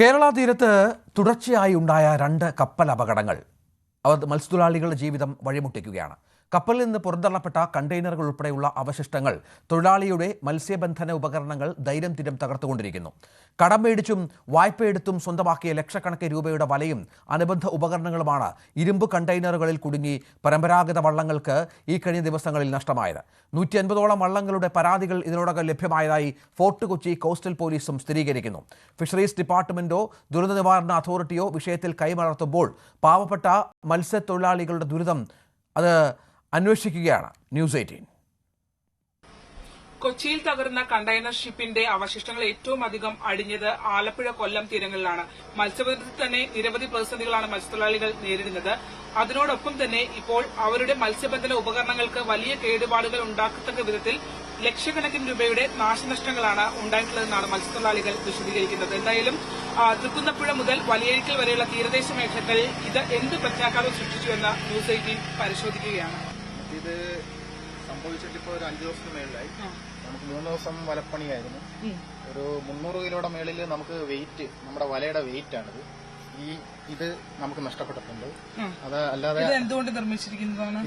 കേരള തീരത്ത് തുടർച്ചയായി ഉണ്ടായ രണ്ട് കപ്പൽ അപകടങ്ങൾ അവർ മത്സ്യത്തൊഴിലാളികളുടെ ജീവിതം വഴിമുട്ടിക്കുകയാണ്. കപ്പലിൽ നിന്ന് പുറന്തള്ളപ്പെട്ട കണ്ടെയ്നറുകൾ ഉൾപ്പെടെയുള്ള അവശിഷ്ടങ്ങൾ തൊഴിലാളിയുടെ മത്സ്യബന്ധന ഉപകരണങ്ങൾ ധൈര്യം തിരം തകർത്തുകൊണ്ടിരിക്കുന്നു. കടം മേടിച്ചും വായ്പയെടുത്തും സ്വന്തമാക്കിയ ലക്ഷക്കണക്കിന് രൂപയുടെ വലയും അനുബന്ധ ഉപകരണങ്ങളുമാണ് ഇരുമ്പ് കണ്ടെയ്നറുകളിൽ കുടുങ്ങി പരമ്പരാഗത വള്ളങ്ങൾക്ക് ഈ കഴിഞ്ഞ ദിവസങ്ങളിൽ നഷ്ടമായത്. നൂറ്റി അൻപതോളം വള്ളങ്ങളുടെ പരാതികൾ ഇതിനോടകം ലഭ്യമായതായി ഫോർട്ട് കൊച്ചി കോസ്റ്റൽ പോലീസും സ്ഥിരീകരിക്കുന്നു. ഫിഷറീസ് ഡിപ്പാർട്ട്മെന്റോ ദുരന്ത നിവാരണ അതോറിറ്റിയോ വിഷയത്തിൽ കൈമലർത്തുമ്പോൾ പാവപ്പെട്ട മത്സ്യത്തൊഴിലാളികളുടെ ദുരിതം അത് അന്വേഷിക്കുകയാണ് ന്യൂസ് എയ്റ്റീൻ. കൊച്ചിയിൽ തകർന്ന കണ്ടെയ്നർ ഷിപ്പിന്റെ അവശിഷ്ടങ്ങൾ ഏറ്റവും അധികം അടിഞ്ഞത് ആലപ്പുഴ കൊല്ലം തീരങ്ങളിലാണ്. മത്സ്യബന്ധനത്തിൽ തന്നെ നിരവധി പ്രതിസന്ധികളാണ് മത്സ്യത്തൊഴിലാളികൾ നേരിടുന്നത്. അതിനോടൊപ്പം തന്നെ ഇപ്പോൾ അവരുടെ മത്സ്യബന്ധന ഉപകരണങ്ങൾക്ക് വലിയ കേടുപാടുകൾ ഉണ്ടാക്കത്തക്ക വിധത്തിൽ ലക്ഷക്കണക്കിന് രൂപയുടെ നാശനഷ്ടങ്ങളാണ് ഉണ്ടായിട്ടുള്ളതെന്നാണ് മത്സ്യത്തൊഴിലാളികൾ വിശദീകരിക്കുന്നത്. എന്തായാലും തൃക്കുന്നപ്പുഴ മുതൽ വലിയഴിക്കൽ വരെയുള്ള തീരദേശ മേഖലകളിൽ ഇത് എന്ത് പ്രത്യാഘാതം സൃഷ്ടിച്ചുവെന്ന് ന്യൂസ് എയ്റ്റീൻ പരിശോധിക്കുകയാണ്. ഇത് സംഭവിച്ചിട്ട് ഇപ്പോൾ ഒരു അഞ്ചു ദിവസത്തിന് മേളിലായി. നമുക്ക് മൂന്ന് ദിവസം വലപ്പണിയായിരുന്നു. ഒരു മുന്നൂറ് കിലോയുടെ മേളിൽ നമുക്ക് വെയിറ്റ് നമ്മുടെ വലയുടെ വെയിറ്റ് ആണിത്. ഈ ഇത് നമുക്ക് നഷ്ടപ്പെട്ടിട്ടുണ്ട്. അത് അല്ലാതെ ഇത് എന്തുകൊണ്ട് നിർമ്മിച്ചിരിക്കുന്നതാണ്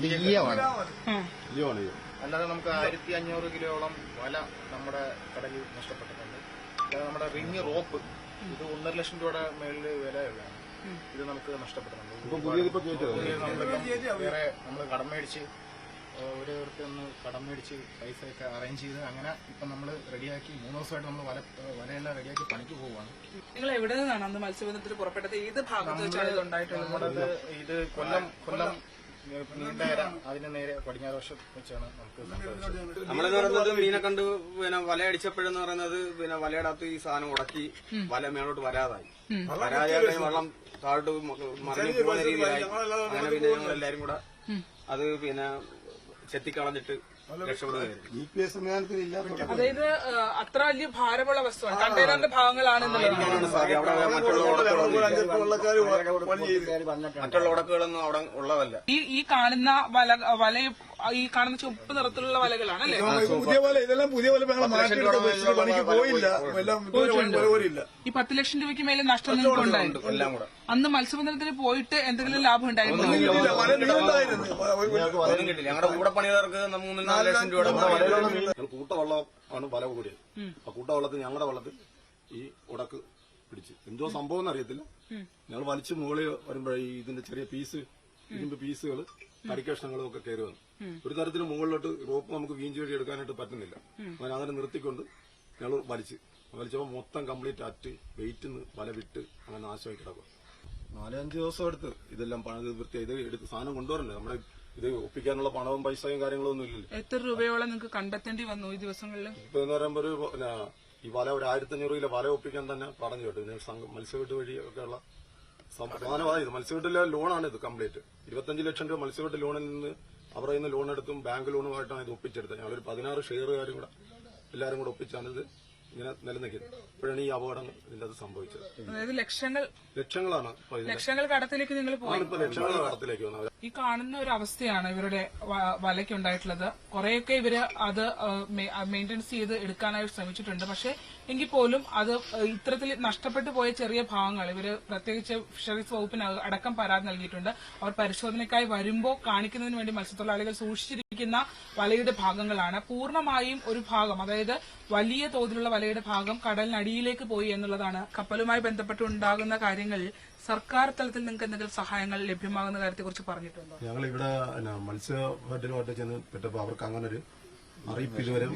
അല്ലാതെ നമുക്ക് ആയിരത്തി അഞ്ഞൂറ് കിലോയോളം വല നമ്മുടെ കടലിൽ നഷ്ടപ്പെട്ടിട്ടുണ്ട്. അല്ലാതെ നമ്മുടെ റിങ് റോപ്പ് ഇത് ഒന്നര ലക്ഷം രൂപയുടെ മേളിൽ വിലയുള്ളതാണ്. ഇത് നമുക്ക് നഷ്ടപ്പെട്ടിട്ടുണ്ട്. വേറെ നമ്മൾ കടം മേടിച്ച് ഒരു ഒന്ന് കടം മേടിച്ച് പൈസ ഒക്കെ അറേഞ്ച് ചെയ്ത് അങ്ങനെ ഇപ്പം നമ്മൾ റെഡിയാക്കി മൂന്ന് ദിവസമായിട്ട് നമ്മൾ വല വലയെല്ലാം റെഡിയാക്കി പണിക്ക് പോവുകയാണ് നിങ്ങൾ എവിടെ നിന്നാണ് അന്ന് മത്സ്യബന്ധനത്തിൽ പുറപ്പെട്ടത്? ഏത് ഭാഗത്ത് വെച്ചാണ് ഇത് ഉണ്ടായിട്ടുള്ളത്? ഇത് കൊല്ലം കൊല്ലം നീണ്ടകര അതിന് നേരെ പടിഞ്ഞാറ് വശം വെച്ചാണ് നമുക്ക് നമ്മളെന്ന് പറയുന്നത് മീനെ കണ്ട് പിന്നെ വല അടിച്ചപ്പോഴെന്ന് പറയുന്നത് പിന്നെ വലയുടെ അകത്ത് ഈ സാധനം ഉടക്കി വല മേളോട്ട് വരാതായി. വരാതെ വെള്ളം താഴോട്ട് മറിഞ്ഞു പോകുന്ന രീതിയിലായി. അങ്ങനെ പിന്നെ ഞങ്ങൾ എല്ലാരും കൂടെ അത് പിന്നെ ചെത്തിക്കളഞ്ഞിട്ട് അതായത് അത്ര വലിയ ഭാരമുള്ള വസ്തുവാണ് കണ്ടെയ്നറിന്റെ ഭാഗങ്ങളാണ് മറ്റുള്ള ഉടക്കുകളൊന്നും അവിടെ ഉള്ളതല്ല ഈ ഈ കാണുന്ന വല വല ഈ കാണുന്ന ചുവപ്പ് നിറത്തിലുള്ള വലകളാണ് അല്ലേ? പുതിയ പോലെ ഇതെല്ലാം പുതിയ പോലെ ഞങ്ങൾ മാറ്റിയെടുത്ത് വെച്ചിട്ട് പണിക്ക് പോയില്ല. എല്ലാം പോലെ ഈ പത്ത് ലക്ഷം രൂപയ്ക്ക് മേലെ നഷ്ടം നിങ്ങൾക്ക് ഉണ്ടായിരുന്നു എല്ലാം കൂടെ. അന്ന് മത്സ്യബന്ധനത്തിന് പോയിട്ട് എന്തെങ്കിലും ലാഭം ഉണ്ടായിരുന്നു? വല ഞങ്ങളുടെ കൂടെ പണിയവർക്ക് മൂന്ന് നാല് ലക്ഷം രൂപയുടെ വല ആണ് വല കൂടിയത്. ആ കൂട്ടവള്ളത്തിൽ ഞങ്ങളുടെ വള്ളത്തിൽ ഈ ഉടക്ക് പിടിച്ച്. എന്തോ സംഭവം എന്നറിയത്തില്ല. ഞങ്ങൾ വലിച്ചു മുകളിൽ വരുമ്പോഴേ ഇതിന്റെ ചെറിയ പീസ് ഇരുമ്പ് പീസുകൾ തടിക്കഷ്ണങ്ങളും ഒക്കെ കയറി വന്നു. ഒരു തരത്തിൽ മുകളിലോട്ട് റോപ്പ് നമുക്ക് വീഞ്ചി വഴി എടുക്കാനായിട്ട് പറ്റുന്നില്ല. അങ്ങനെ അങ്ങനെ നിർത്തിക്കൊണ്ട് ഞങ്ങൾ വലിച്ച്. വലിച്ചപ്പോൾ മൊത്തം കംപ്ലീറ്റ് അറ്റ് വെയിറ്റ് വല വിട്ട് അങ്ങനെ നാശമായി കിടക്കും. നാലഞ്ച് ദിവസം എടുത്ത് ഇതെല്ലാം പണിത് വൃത്തി ഇത് എടുത്ത് സാധനം കൊണ്ടുവരണ്ടേ? നമ്മുടെ ഇത് ഒപ്പിക്കാനുള്ള പണവും പൈസയും കാര്യങ്ങളും ഒന്നും ഇല്ലല്ലോ. എത്ര രൂപയോളം നിങ്ങൾക്ക് കണ്ടെത്തേണ്ടി വന്നു ഈ ദിവസങ്ങളിൽ ഇപ്പൊ എന്ന് പറയുമ്പോൾ ഒരു ഈ വല ഒരു ആയിരത്തി അഞ്ഞൂറ് കിലോ വല ഒപ്പിക്കാൻ തന്നെ പറഞ്ഞു കേട്ടു. പിന്നെ സംഘം മത്സ്യവെട്ട് വഴി ഒക്കെയുള്ള ഇത്. മത്സ്യവെട്ടിലെ ലോണാണ് ഇത് കംപ്ലീറ്റ് ഇരുപത്തഞ്ച് ലക്ഷം രൂപ മത്സ്യവെട്ട് ലോണിൽ നിന്ന് അവരുടെ ഇന്ന് ലോൺ എടുക്കും ബാങ്ക് ലോണുമായിട്ടാണ് ഇത് ഒപ്പിച്ചെടുത്തത്. ഞങ്ങളൊരു പതിനാറ് ഷെയറുകാരും കൂടെ എല്ലാവരും കൂടെ ഒപ്പിച്ചാണിത് ഇങ്ങനെ നിലനിൽക്കുന്നത് ഇപ്പോഴാണ് ഈ അപകടം അത് സംഭവിച്ചത്. അതായത് ലക്ഷങ്ങൾ ലക്ഷങ്ങളാണ് ലക്ഷങ്ങൾ കടത്തിലേക്ക് നിങ്ങൾ പോയി. ഇപ്പൊ ലക്ഷങ്ങൾ കടത്തിലേക്ക് വന്നത്. ഈ കാണുന്ന ഒരു അവസ്ഥയാണ് ഇവരുടെ വലയ്ക്കുണ്ടായിട്ടുള്ളത് കുറെയൊക്കെ ഇവർ അത് മെയിന്റനൻസ് ചെയ്ത് എടുക്കാനായി ശ്രമിച്ചിട്ടുണ്ട്. പക്ഷെ എങ്കിൽ പോലും അത് ഇത്തരത്തിൽ നഷ്ടപ്പെട്ടു പോയ ചെറിയ ഭാഗങ്ങൾ ഇവർ പ്രത്യേകിച്ച് ഫിഷറീസ് വകുപ്പിന് അടക്കം പരാതി നൽകിയിട്ടുണ്ട്. അവർ പരിശോധനയ്ക്കായി വരുമ്പോൾ കാണിക്കുന്നതിന് വേണ്ടി മത്സ്യത്തൊഴിലാളികൾ സൂക്ഷിച്ചിരിക്കുന്ന വലയുടെ ഭാഗങ്ങളാണ്. പൂർണമായും ഒരു ഭാഗം അതായത് വലിയ തോതിലുള്ള വലയുടെ ഭാഗം കടലിനടിയിലേക്ക് പോയി എന്നുള്ളതാണ്. കപ്പലുമായി ബന്ധപ്പെട്ടുണ്ടാകുന്ന കാര്യങ്ങളിൽ സർക്കാർ തലത്തിൽ നിങ്ങൾക്ക് എന്തെങ്കിലും സഹായങ്ങൾ ലഭ്യമാകുന്ന കാര്യത്തെക്കുറിച്ച് പറഞ്ഞിട്ടുണ്ടോ? ഞങ്ങൾ ഇവിടെ മത്സ്യബന്ധനമായിട്ട് ചെന്ന് പെട്ടപ്പോൾ അവർക്ക് അങ്ങനെ ഒരു അറിയിപ്പ് ഇതുവരെ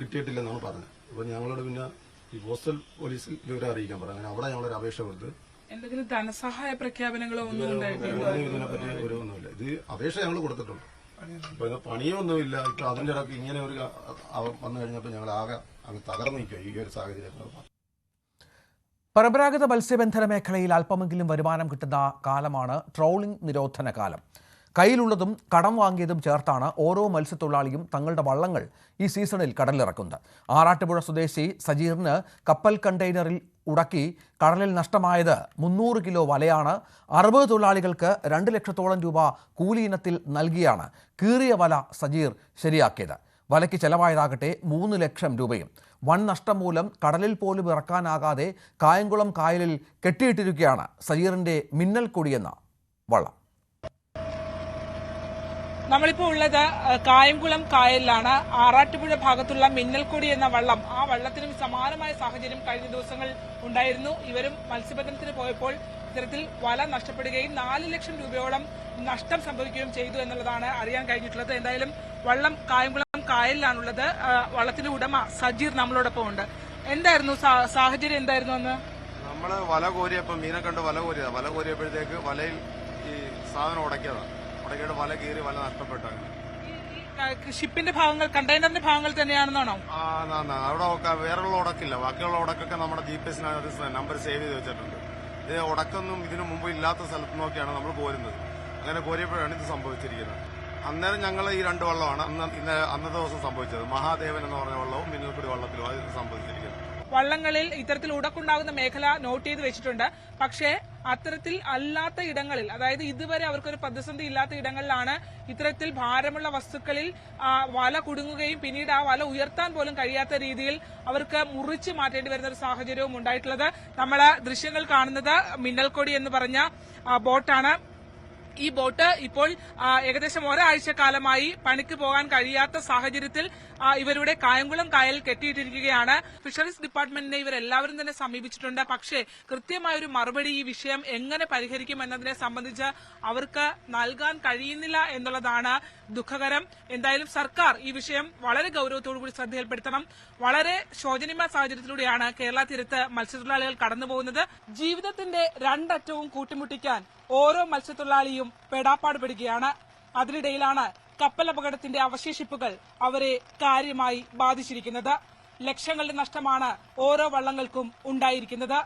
കിട്ടിയിട്ടില്ലെന്നാണ് പറഞ്ഞത്. അപ്പൊ ഞങ്ങളോട് പിന്നെ ഈ പോസ്റ്റൽ പോലീസിൽ ഇവരെ അറിയിക്കാൻ പറഞ്ഞു. അങ്ങനെ അവിടെ ഞങ്ങളൊരു അപേക്ഷ കൊടുത്ത് എന്തെങ്കിലും ധനസഹായ പ്രഖ്യാപനങ്ങളോ ഒന്നും ഇതിനെപ്പറ്റി ഒരു ഒന്നുമില്ല. ഇത് അപേക്ഷ ഞങ്ങൾ കൊടുത്തിട്ടുണ്ട്. ഇപ്പൊ ഇത് പണിയൊന്നുമില്ല. ഇപ്പൊ അതിന്റെ ഇടയ്ക്ക് ഇങ്ങനെ ഒരു വന്നു കഴിഞ്ഞപ്പോൾ ഞങ്ങൾ ആകെ അങ്ങ് തകർന്നു നിൽക്കുക ഈ ഒരു സാഹചര്യത്തിൽ പരമ്പരാഗത മത്സ്യബന്ധന മേഖലയിൽ അല്പമെങ്കിലും വരുമാനം കിട്ടുന്ന കാലമാണ് ട്രോളിംഗ് നിരോധന കാലം. കയ്യിലുള്ളതും കടം വാങ്ങിയതും ചേർത്താണ് ഓരോ മത്സ്യത്തൊഴിലാളിയും തങ്ങളുടെ വള്ളങ്ങൾ ഈ സീസണിൽ കടലിറക്കുന്നത് ആറാട്ടുപുഴ സ്വദേശി സജീറിന് കപ്പൽ കണ്ടെയ്നറിൽ ഉടക്കി കടലിൽ നഷ്ടമായത് മുന്നൂറ് കിലോ വലയാണ്. അറുപത് തൊഴിലാളികൾക്ക് രണ്ട് ലക്ഷത്തോളം രൂപ കൂലി ഇനത്തിൽ നൽകിയാണ് കീറിയ വല സജീർ ശരിയാക്കിയത്. വലയ്ക്ക് ചെലവായതാകട്ടെ മൂന്ന് ലക്ഷം രൂപയും. വൻ നഷ്ടം മൂലം കടലിൽ പോലും ഇറക്കാനാകാതെ കായംകുളം കായലിൽ കെട്ടിയിട്ടിരിക്കുകയാണ് സജീറിന്റെ മിന്നൽ കൊടിയെന്ന വള്ളം. നമ്മളിപ്പോ ഉള്ളത് കായംകുളം കായലിലാണ്. ആറാട്ടുപുഴ ഭാഗത്തുള്ള മിന്നൽക്കൊടി എന്ന വള്ളം. ആ വള്ളത്തിനും സമാനമായ സാഹചര്യം കഴിഞ്ഞ ദിവസങ്ങൾ ഉണ്ടായിരുന്നു. ഇവരും മത്സ്യബന്ധനത്തിന് പോയപ്പോൾ ഇത്തരത്തിൽ വല നഷ്ടപ്പെടുകയും നാല് ലക്ഷം രൂപയോളം നഷ്ടം സംഭവിക്കുകയും ചെയ്തു എന്നുള്ളതാണ് അറിയാൻ കഴിഞ്ഞിട്ടുള്ളത്. എന്തായാലും വള്ളം കായംകുളം കായലിലാണുള്ളത്. വള്ളത്തിന്റെ ഉടമ സജീർ നമ്മളോടൊപ്പം ഉണ്ട് എന്തായിരുന്നു സാഹചര്യം എന്തായിരുന്നു അന്ന്? നമ്മൾ വല കോരിയപ്പോ മീനെ കണ്ട് വല കോരിയതാ. വല കോരിയപ്പോഴത്തേക്ക് വലയിൽ ഈ സാധനം ഉടക്കിയതാ. ഉടക്കിയിട്ട് വല കീറി വല നഷ്ടപ്പെട്ടു ഷിപ്പിന്റെ ഭാഗങ്ങൾ കണ്ടെയ്നറിന്റെ ഭാഗങ്ങൾ തന്നെയാണെന്നാണോ. അവിടെ വേറെയുള്ള ഉടക്കില്ല. ബാക്കിയുള്ള ഉടക്കൊക്കെ നമ്മുടെ ജി പി എസിനകത്ത് നമ്പർ സേവ് ചെയ്ത് വെച്ചിട്ടുണ്ട്. ഇത് ഉടക്കൊന്നും ഇതിനു മുമ്പ് ഇല്ലാത്ത സ്ഥലത്ത് നോക്കിയാണ് നമ്മൾ കോരുന്നത്. അങ്ങനെ കോരിയപ്പോഴാണ് ഇത് സംഭവിച്ചിരിക്കുന്നത്. അന്നേരം ഞങ്ങൾ ഈ രണ്ട് വള്ളമാണ് അന്ന് ഇന്ന് അന്നത്തെ ദിവസം സംഭവിച്ചത്. മഹാദേവൻ എന്ന് പറഞ്ഞ വള്ളവും മിന്നൽക്കുടി വള്ളത്തിലും അത് സംഭവിച്ചിരിക്കുന്നത്. വള്ളങ്ങളിൽ ഇത്തരത്തിൽ ഉടക്കുണ്ടാകുന്ന മേഖല നോട്ട് ചെയ്ത് വെച്ചിട്ടുണ്ട്. പക്ഷേ അത്തരത്തിൽ അല്ലാത്ത ഇടങ്ങളിൽ അതായത് ഇതുവരെ അവർക്കൊരു പ്രതിസന്ധി ഇല്ലാത്ത ഇടങ്ങളിലാണ് ഇത്തരത്തിൽ ഭാരമുള്ള വസ്തുക്കളിൽ വല കുടുങ്ങുകയും പിന്നീട് ആ വല ഉയർത്താൻ പോലും കഴിയാത്ത രീതിയിൽ അവർക്ക് മുറിച്ച് മാറ്റേണ്ടി വരുന്ന ഒരു സാഹചര്യവും ഉണ്ടായിട്ടുള്ളത്. നമ്മൾ ദൃശ്യങ്ങൾ കാണുന്നത് മിന്നൽക്കൊടി എന്ന് പറഞ്ഞ ബോട്ടാണ്. ഈ ബോട്ട് ഇപ്പോൾ ഏകദേശം ഒരാഴ്ച കാലമായി പണിക്ക് പോകാൻ കഴിയാത്ത സാഹചര്യത്തിൽ ഇവരുടെ കായംകുളം കായൽ കെട്ടിയിട്ടിരിക്കുകയാണ്. ഫിഷറീസ് ഡിപ്പാർട്ട്മെന്റിനെ ഇവരെല്ലാവരും തന്നെ സമീപിച്ചിട്ടുണ്ട്. പക്ഷേ കൃത്യമായ ഒരു മറുപടി ഈ വിഷയം എങ്ങനെ പരിഹരിക്കും എന്നതിനെ സംബന്ധിച്ച് അവർക്ക് നൽകാൻ കഴിയുന്നില്ല എന്നുള്ളതാണ് ദുഃഖകരം. എന്തായാലും സർക്കാർ ഈ വിഷയം വളരെ ഗൌരവത്തോടു കൂടി ശ്രദ്ധയിൽപ്പെടുത്തണം. വളരെ ശോചനീയമായ സാഹചര്യത്തിലൂടെയാണ് കേരള തീരത്ത് മത്സ്യത്തൊഴിലാളികൾ കടന്നുപോകുന്നത്. ജീവിതത്തിന്റെ രണ്ടറ്റവും കൂട്ടിമുട്ടിക്കാൻ ഓരോ മത്സ്യത്തൊഴിലാളിയും പെടാപ്പാട് പെടുകയാണ് അതിനിടയിലാണ് കപ്പൽ അപകടത്തിന്റെ അവശേഷിപ്പുകൾ അവരെ കാര്യമായി ബാധിച്ചിരിക്കുന്നത്. ലക്ഷങ്ങളുടെ നഷ്ടമാണ് ഓരോ വള്ളങ്ങൾക്കും ഉണ്ടായിരിക്കുന്നത്.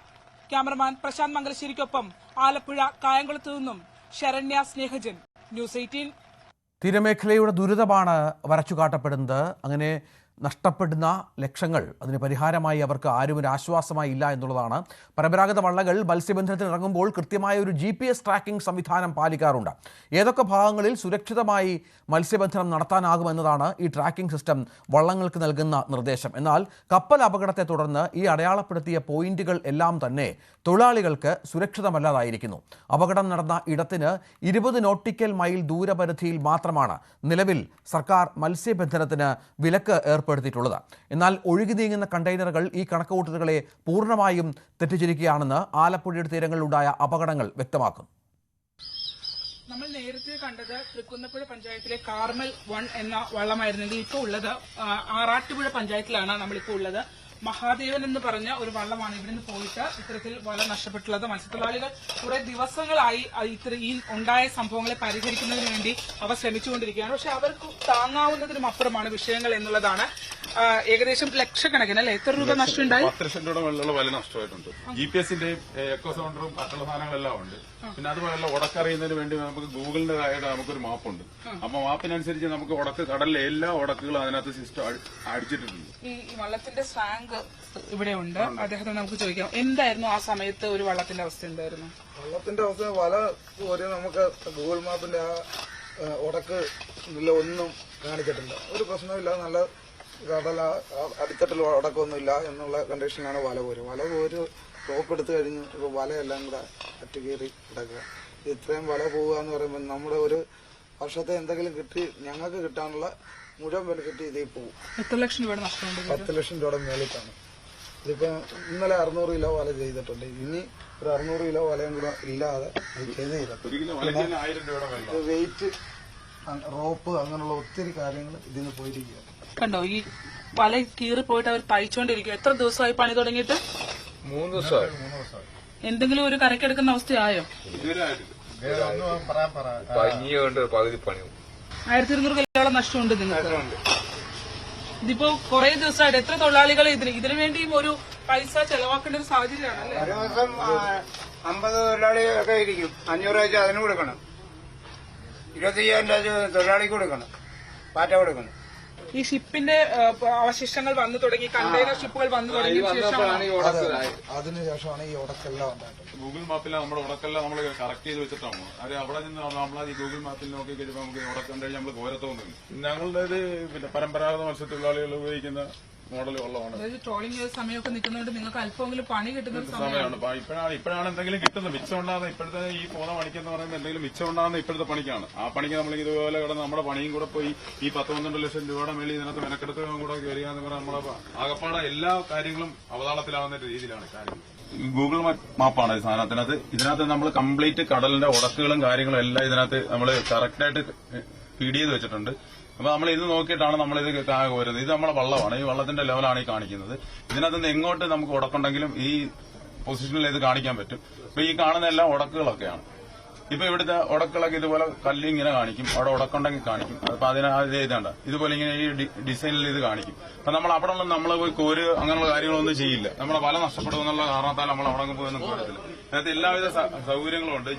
ക്യാമറമാൻ പ്രശാന്ത് മംഗലശ്ശേരിക്കൊപ്പം ആലപ്പുഴ കായംകുളത്തു നിന്നും ശരണ്യ സ്നേഹജൻ. News eighteen. തീരമേഖലയുടെ ദുരിതമാണ് വരച്ചു കാട്ടപ്പെടുന്നത് അങ്ങനെ നഷ്ടപ്പെടുന്ന ലക്ഷങ്ങൾ അതിന് പരിഹാരമായി അവർക്ക് ആരും ഒരു ആശ്വാസമായി ഇല്ല എന്നുള്ളതാണ്. പരമ്പരാഗത വള്ളകൾ മത്സ്യബന്ധനത്തിന് ഇറങ്ങുമ്പോൾ കൃത്യമായ ഒരു ജി പി എസ് ട്രാക്കിംഗ് സംവിധാനം പാലിക്കാറുണ്ട്. ഏതൊക്കെ ഭാഗങ്ങളിൽ സുരക്ഷിതമായി മത്സ്യബന്ധനം നടത്താനാകുമെന്നതാണ് ഈ ട്രാക്കിംഗ് സിസ്റ്റം വള്ളങ്ങൾക്ക് നൽകുന്ന നിർദ്ദേശം. എന്നാൽ കപ്പൽ അപകടത്തെ തുടർന്ന് ഈ അടയാളപ്പെടുത്തിയ പോയിന്റുകൾ എല്ലാം തന്നെ തൊഴിലാളികൾക്ക് സുരക്ഷിതമല്ലാതായിരിക്കുന്നു. അപകടം നടന്ന ഇടത്തിന് ഇരുപത് നോട്ടിക്കൽ മൈൽ ദൂരപരിധിയിൽ മാത്രമാണ് നിലവിൽ സർക്കാർ മത്സ്യബന്ധനത്തിന് വിലക്ക് ഏർപ്പെടുത്തിയിട്ടുള്ളത് എന്നാൽ ഒഴുകി നീങ്ങുന്ന കണ്ടെയ്നറുകൾ ഈ കണക്കുകൂട്ടലുകളെ പൂർണമായും തെറ്റിച്ചിരിക്കുകയാണെന്ന് ആലപ്പുഴയുടെ തീരങ്ങളിലുണ്ടായ അപകടങ്ങൾ വ്യക്തമാക്കുന്നു നമ്മൾ നേരത്തെ കണ്ടത് തൃക്കുന്നപ്പുഴ പഞ്ചായത്തിലെ കാർമൽ വൺ എന്ന വള്ളമായിരുന്നെങ്കിൽ ഇപ്പോൾ ഉള്ളത് ആറാട്ടുപുഴ പഞ്ചായത്തിലാണ് നമ്മളിപ്പോൾ ഉള്ളത്. മഹാദേവൻ എന്ന് പറഞ്ഞ ഒരു വള്ളമാണ് ഇവിടുന്ന് പോയിട്ട് ഇത്തരത്തിൽ വല നഷ്ടപ്പെട്ടുള്ളത്. മത്സ്യത്തൊഴിലാളികൾ കുറെ ദിവസങ്ങളായി ഇത്രയും ഇത്ര ഈ ഉണ്ടായ സംഭവങ്ങളെ പരിഹരിക്കുന്നതിന് വേണ്ടി അവർ ശ്രമിച്ചുകൊണ്ടിരിക്കുകയാണ്. പക്ഷെ അവർക്ക് താങ്ങാവുന്നതിനും അപ്പുറമാണ് വിഷയങ്ങൾ എന്നുള്ളതാണ്. ഏകദേശം ലക്ഷക്കണക്കിന് അല്ലെ? എത്ര രൂപ നഷ്ടമുണ്ടായി? പത്ത് ലക്ഷം വെള്ളമുള്ള വില നഷ്ടമായിട്ടുണ്ട്. ജി പി എസിന്റെയും എക്കോ സൗണ്ടറും മറ്റുള്ള സാധനങ്ങളെല്ലാം ഉണ്ട്. പിന്നെ അതുപോലെ ഉടക്കറിയുന്നതിന് വേണ്ടി നമുക്ക് ഗൂഗിളിന്റെ ആയിട്ട് നമുക്കൊരു മാപ്പുണ്ട്. അപ്പൊ മാപ്പിനനുസരിച്ച് നമുക്ക് ഉടക്ക് കടലിലെ എല്ലാ ഉടക്കുകളും അതിനകത്ത് സിസ്റ്റം അടിച്ചിട്ടുണ്ട്. ഈ വള്ളത്തിന്റെ വള്ളത്തിന്റെ സ്വാങ്ക് ഇവിടെ ഉണ്ട്. അദ്ദേഹത്തോട് നമുക്ക് ചോദിക്കാം. എന്തായിരുന്നു ആ സമയത്ത് ഒരു വള്ളത്തിന്റെ അവസ്ഥ എന്തായിരുന്നു? വള്ളത്തിന്റെ അവസ്ഥ വല ഒരു നമുക്ക് ഗൂഗിൾ മാപ്പിന്റെ ആ ഉടക്ക് ഒന്നും കാണിച്ചിട്ടില്ല. ഒരു പ്രശ്നമില്ല നല്ല കടല അടിത്തട്ടിൽ ഉടക്കൊന്നുമില്ല എന്നുള്ള കണ്ടീഷനിലാണ് വല പോരും വല പോര് ടോപ്പ് എടുത്തു കഴിഞ്ഞ് ഇപ്പോൾ വലയെല്ലാം കൂടെ അറ്റുകയറി കിടക്കുക. ഇത്രയും വല പോവുക എന്ന് പറയുമ്പോൾ നമ്മുടെ ഒരു വർഷത്തെ എന്തെങ്കിലും കിട്ടി ഞങ്ങൾക്ക് കിട്ടാനുള്ള മുഴുവൻ ബെനിഫിറ്റ് കിട്ടി ഇതേ പോകും എത്ര ലക്ഷം രൂപയുടെ നഷ്ടമുണ്ട് പത്ത് ലക്ഷം രൂപയുടെ മേളിട്ടാണ്. ഇതിപ്പോ ഇന്നലെ അറുന്നൂറ് കിലോ വല ചെയ്തിട്ടുണ്ട്. ഇനി ഒരു അറുന്നൂറ് കിലോ വലയും കൂടെ ഇല്ലാതെ ചെയ്ത് വെയിറ്റ് റോപ്പ് അങ്ങനെയുള്ള ഒത്തിരി കാര്യങ്ങൾ ഇതിന് പോയിരിക്കുകയാണ്. കണ്ടോ ഈ വല കീറി പോയിട്ട് അവർ തയ്ച്ചോണ്ടിരിക്കും എത്ര ദിവസമായി പണി തുടങ്ങിയിട്ട്? മൂന്ന് ദിവസമായി. എന്തെങ്കിലും ഒരു കരക്കെടുക്കുന്ന അവസ്ഥയായോ? കൊണ്ട് പകുതി പണി. ആയിരത്തി ഇരുന്നൂറ് കിലോളം നഷ്ടമുണ്ട് നിങ്ങൾക്ക്. ഇതിപ്പോ കുറെ ദിവസമായിട്ട് എത്ര തൊഴിലാളികൾ ഇതിന് ഇതിനു വേണ്ടിയും ഒരു പൈസ ചെലവാക്കേണ്ട ഒരു സാഹചര്യമാണ് ഒരു ദിവസം അമ്പത് തൊഴിലാളിയൊക്കെ ഇരിക്കും. അഞ്ഞൂറ് വെച്ച് അതിന് കൊടുക്കണം. ഇരുപത്തയ്യായിരം രൂപ തൊഴിലാളിക്ക് കൊടുക്കണം. പാറ്റ കൊടുക്കണം. ഈ ഷിപ്പിന്റെ അവശിഷ്ടങ്ങൾ വന്നു തുടങ്ങി കണ്ടെയ്നർ ഷിപ്പുകൾ വന്നു തുടങ്ങിയ ശേഷമാണ് അതിനുശേഷമാണ് ഈ ഉടക്കെല്ലാം ഉണ്ടായിട്ടുള്ളത് ഗൂഗിൾ മാപ്പിൽ നമ്മുടെ ഉടക്കെല്ലാം നമ്മൾ കറക്റ്റ് ചെയ്ത് വെച്ചിട്ടാണ്. അത് അവിടെ നിന്ന് നമ്മൾ ഈ ഗൂഗിൾ മാപ്പിൽ നോക്കി കഴിയുമ്പോൾ നമുക്ക് ഉടക്കം കഴിഞ്ഞ് നമ്മൾ ഗോരത്തോന്നു ഞങ്ങളുടെ ഇത് പിന്നെ പരമ്പരാഗത മത്സ്യത്തൊഴിലാളികൾ ഉപയോഗിക്കുന്ന മോഡൽ അതായത് ട്രോളിംഗ് സമയമൊക്കെ നിൽക്കുന്നതുകൊണ്ട് നിങ്ങൾക്ക് അല്പമെങ്കിലും പണി കിട്ടുന്ന സമയമാണ്. ഇപ്പോഴാണ് ഇപ്പോഴാണ് എന്തെങ്കിലും കിട്ടുന്നത് മിച്ചം ഉണ്ടാകുന്ന ഇപ്പോഴത്തെ ഈ പോകുന്ന പണിക്കെന്ന് പറയുന്നത് എന്തെങ്കിലും മിച്ചം ഉണ്ടാകുന്ന ഇപ്പോഴത്തെ പണിക്കാണ്. ആ പണിക്ക് നമ്മൾ ഇതുപോലെ കിടന്ന് നമ്മുടെ പണിയും കൂടെ പോയി ഈ പത്ത് പന്ത്രണ്ട് ലക്ഷം രൂപയുടെ മേളിൽ ഇതിനകത്ത് മെനക്കെടുത്ത് കൂടെ വരിക എന്ന് പറഞ്ഞാൽ നമ്മുടെ ആകപ്പാടെ എല്ലാ കാര്യങ്ങളും അവതാളത്തിലാവുന്ന രീതിയിലാണ് കാര്യങ്ങൾ ഗൂഗിൾ മാപ്പാണ് ആണ് സാധനത്തിനകത്ത് ഇതിനകത്ത് നമ്മൾ കംപ്ലീറ്റ് കടലിന്റെ ഉടക്കുകളും കാര്യങ്ങളും എല്ലാം ഇതിനകത്ത് നമ്മൾ കറക്റ്റായിട്ട് ഫീഡ് ചെയ്ത് വെച്ചിട്ടുണ്ട്. അപ്പൊ നമ്മൾ ഇത് നോക്കിയിട്ടാണ് നമ്മൾ ഇത് വരുന്നത്. ഇത് നമ്മളെ വള്ളമാണ്. ഈ വള്ളത്തിന്റെ ലെവലാണ് ഈ കാണിക്കുന്നത്. ഇതിനകത്ത് നിന്ന് എങ്ങോട്ട് നമുക്ക് ഉടക്കുണ്ടെങ്കിലും ഈ പൊസിഷനിൽ ഇത് കാണിക്കാൻ പറ്റും. അപ്പൊ ഈ കാണുന്ന എല്ലാം ഉടക്കുകളൊക്കെയാണ്. ഇപ്പൊ ഇവിടുത്തെ ഉടക്കളൊക്കെ ഇതുപോലെ കല്ല് ഇങ്ങനെ കാണിക്കും. അവിടെ ഉടക്കുണ്ടെങ്കിൽ കാണിക്കും. അപ്പൊ അതിന് അത് എഴുതേണ്ട ഇതുപോലെ ഇങ്ങനെ ഈ ഡിസൈനിൽ ഇത് കാണിക്കും. അപ്പൊ നമ്മൾ അവിടെ ഉള്ള നമ്മൾ പോയി കോര് അങ്ങനെയുള്ള കാര്യങ്ങളൊന്നും ചെയ്യില്ല. നമ്മളെ വല നഷ്ടപ്പെടും എന്നുള്ള കാരണത്താൽ നമ്മൾ അവിടെ പോയി പോകത്തില്ല അതിനകത്ത് എല്ലാവിധ സൗകര്യങ്ങളും ഉണ്ട്.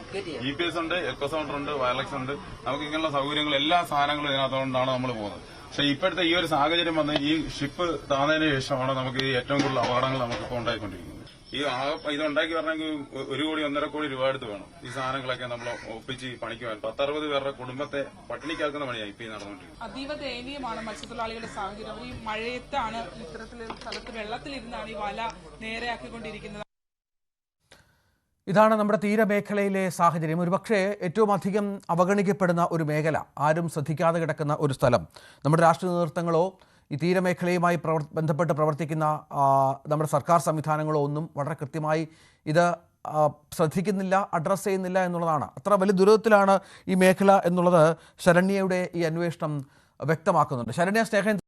ജി പി എസ് ഉണ്ട് എക്കോ സൗണ്ടർ ഉണ്ട് വയർലെക്സ് ഉണ്ട്. നമുക്ക് ഇങ്ങനെയുള്ള സൗകര്യങ്ങൾ എല്ലാ സാധനങ്ങളും ഇതിനകത്തുകൊണ്ടാണ് നമ്മൾ പോകുന്നത്. പക്ഷെ ഇപ്പോഴത്തെ ഈ ഒരു സാഹചര്യം വന്ന് ഈ ഷിപ്പ് താന്നതിന് ശേഷമാണ് നമുക്ക് ഏറ്റവും കൂടുതൽ അപകടങ്ങൾ നമുക്ക് ഉണ്ടായിക്കൊണ്ടിരിക്കുന്നത്. ഈ ആ- ഇത് ഉണ്ടാക്കി വരണമെങ്കിൽ ഒരു കോടി ഒന്നര കോടി രൂപ എടുത്ത് വേണം. ഈ സാധനങ്ങളൊക്കെ നമ്മൾ ഒപ്പിച്ച് പണിക്ക് പോകാൻ പത്തറുപത് പേരുടെ കുടുംബത്തെ പട്ടിണിക്കാക്കുന്ന പണിയാണ് ഇപ്പൊ നടന്നുകൊണ്ടിരിക്കുന്നത് അതീവ ദയനീയമാണ് മത്സ്യത്തൊഴിലാളികളുടെ സാഹചര്യം. അവർ ഈ മഴയത്താണ് ഇത്തരത്തിലുള്ള സ്ഥലത്ത് വെള്ളത്തിലിരുന്നാണ് ഈ വല നേരെയാക്കിക്കൊണ്ടിരിക്കുന്നത്. ഇതാണ് നമ്മുടെ തീരമേഖലയിലെ സാഹചര്യം. ഒരുപക്ഷെ ഏറ്റവും അധികം അവഗണിക്കപ്പെടുന്ന ഒരു മേഖല. ആരും ശ്രദ്ധിക്കാതെ കിടക്കുന്ന ഒരു സ്ഥലം. നമ്മുടെ രാഷ്ട്രീയ നേതൃത്വങ്ങളോ ഈ തീരമേഖലയുമായി പ്രവർ ബന്ധപ്പെട്ട് പ്രവർത്തിക്കുന്ന നമ്മുടെ സർക്കാർ സംവിധാനങ്ങളോ ഒന്നും വളരെ കൃത്യമായി ഇത് ശ്രദ്ധിക്കുന്നില്ല അഡ്രസ്സ് ചെയ്യുന്നില്ല എന്നുള്ളതാണ്. അത്ര വലിയ ദുരിതത്തിലാണ് ഈ മേഖല എന്നുള്ളത് ശരണ്യയുടെ ഈ അന്വേഷണം വ്യക്തമാക്കുന്നുണ്ട്. ശരണ്യ സ്നേഹൻ